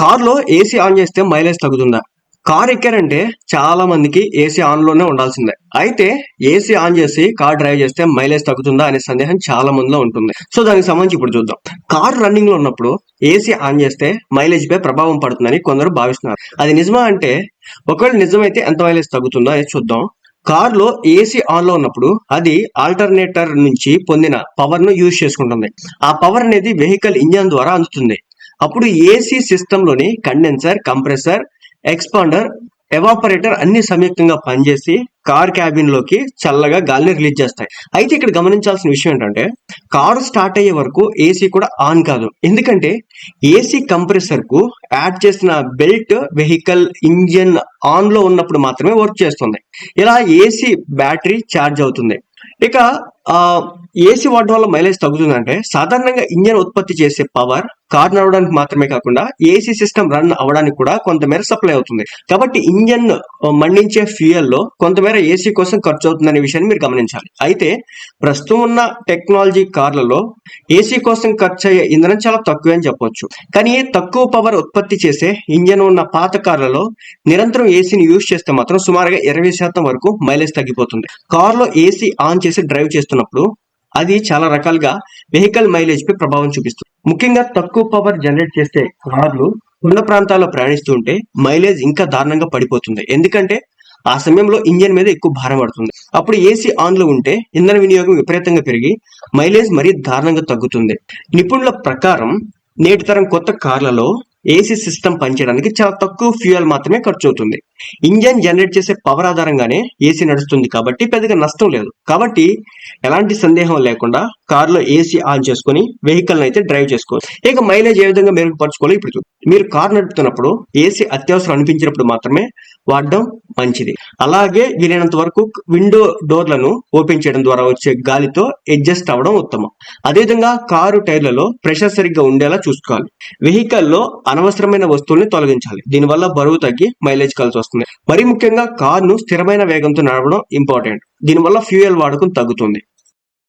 కార్లో AC on చేస్తే mileage తగ్గుతుందా? కార్ ఎక్కారంటే చాలా మందికి ఏసీ ఆన్లోనే ఉండాల్సిందే. అయితే ఏసీ ఆన్ చేసి కార్ డ్రైవ్ చేస్తే మైలేజ్ తగ్గుతుందా అనే సందేహం చాలా మందిలో ఉంటుంది. సో దానికి సంబంధించి ఇప్పుడు చూద్దాం. కార్ రన్నింగ్లో ఉన్నప్పుడు ఏసీ ఆన్ చేస్తే మైలేజ్ పై ప్రభావం పడుతుందని కొందరు భావిస్తున్నారు. అది నిజమా అంటే ఒకవేళ నిజమైతే ఎంత మైలేజ్ తగ్గుతుందో అనేది చూద్దాం. కార్లో ఏసీ ఆన్లో ఉన్నప్పుడు అది ఆల్టర్నేటర్ నుంచి పొందిన పవర్ను యూజ్ చేసుకుంటుంది. ఆ పవర్ అనేది వెహికల్ ఇంజన్ ద్వారా అందుతుంది. అప్పుడు ఏసీ సిస్టంలోని కండెన్సర్ కంప్రెసర్ ఎక్స్పాండర్ ఎవాపరేటర్ అన్ని సంయుక్తంగా పనిచేసి కార్ క్యాబిన్లోకి చల్లగా గాలిని రిలీజ్ చేస్తాయి. అయితే ఇక్కడ గమనించాల్సిన విషయం ఏంటంటే కారు స్టార్ట్ అయ్యే వరకు ఏసీ కూడా ఆన్ కాదు. ఎందుకంటే ఏసీ కంప్రెసర్కు యాడ్ చేసిన బెల్ట్ వెహికల్ ఇంజిన్ ఆన్లో ఉన్నప్పుడు మాత్రమే వర్క్ చేస్తుంది. ఇలా ఏసీ బ్యాటరీ ఛార్జ్ అవుతుంది. ఇక ఆ ఏసీ వాడడం వల్ల మైలేజ్ తగ్గుతుందంటే సాధారణంగా ఇంజన్ ఉత్పత్తి చేసే పవర్ కార్ నడవడానికి మాత్రమే కాకుండా ఏసీ సిస్టమ్ రన్ అవ్వడానికి కూడా కొంతమేర సప్లై అవుతుంది. కాబట్టి ఇంజన్ మండించే ఫ్యూయల్లో కొంతమేర ఏసీ కోసం ఖర్చు అవుతుందనే విషయాన్ని మీరు గమనించాలి. అయితే ప్రస్తుతం ఉన్న టెక్నాలజీ కార్లలో ఏసీ కోసం ఖర్చు అయ్యే ఇంధనం చాలా తక్కువే అని చెప్పొచ్చు. కానీ తక్కువ పవర్ ఉత్పత్తి చేసే ఇంజన్ ఉన్న పాత కార్లలో నిరంతరం ఏసీని యూజ్ చేస్తే మాత్రం సుమారుగా ఇరవై శాతం వరకు మైలేజ్ తగ్గిపోతుంది. కార్లో ఏసీ ఆన్ చేసి డ్రైవ్ చేస్తున్నప్పుడు అది చాలా రకాలుగా వెహికల్ మైలేజ్ పై ప్రభావం చూపిస్తుంది. ముఖ్యంగా తక్కువ పవర్ జనరేట్ చేసే కార్లు కొండ ప్రాంతాల్లో ప్రయాణిస్తూ ఉంటే మైలేజ్ ఇంకా దారుణంగా పడిపోతుంది. ఎందుకంటే ఆ సమయంలో ఇంజన్ మీద ఎక్కువ భారం పడుతుంది. అప్పుడు ఏసీ ఆన్లో ఉంటే ఇంధన వినియోగం విపరీతంగా పెరిగి మైలేజ్ మరీ దారుణంగా తగ్గుతుంది. నిపుణుల ప్రకారం నేటి తరం కొత్త కార్లలో ఏసీ సిస్టమ్ పనిచేయడానికి చాలా తక్కువ ఫ్యూయల్ మాత్రమే ఖర్చు అవుతుంది. ఇంజన్ జనరేట్ చేసే పవర్ ఆధారంగానే ఏసీ నడుస్తుంది కాబట్టి పెద్దగా నష్టం లేదు. కాబట్టి ఎలాంటి సందేహం లేకుండా కారులో ఏసీ ఆన్ చేసుకుని వెహికల్ అయితే డ్రైవ్ చేసుకోవచ్చు. ఇక మైలేజ్ ఏ విధంగా మెరుగుపరచుకోవాలో ఇప్పుడు మీరు కార్ నడుపుతున్నప్పుడు ఏసీ అత్యవసరం అనిపించినప్పుడు మాత్రమే వాడడం మంచిది. అలాగే వీలైనంత వరకు విండో డోర్లను ఓపెన్ చేయడం ద్వారా వచ్చే గాలితో అడ్జస్ట్ అవ్వడం ఉత్తమం. అదేవిధంగా కారు టైర్లలో ప్రెషర్ సరిగ్గా ఉండేలా చూసుకోవాలి. వెహికల్లో అనవసరమైన వస్తువుల్ని తొలగించాలి. దీనివల్ల బరువు తగ్గి మైలేజ్ కలిసి వస్తుంది. మరి ముఖ్యంగా కారును స్థిరమైన వేగంతో నడపడం ఇంపార్టెంట్ దీనివల్ల ఫ్యూయల్ వాడకం తగ్గుతుంది.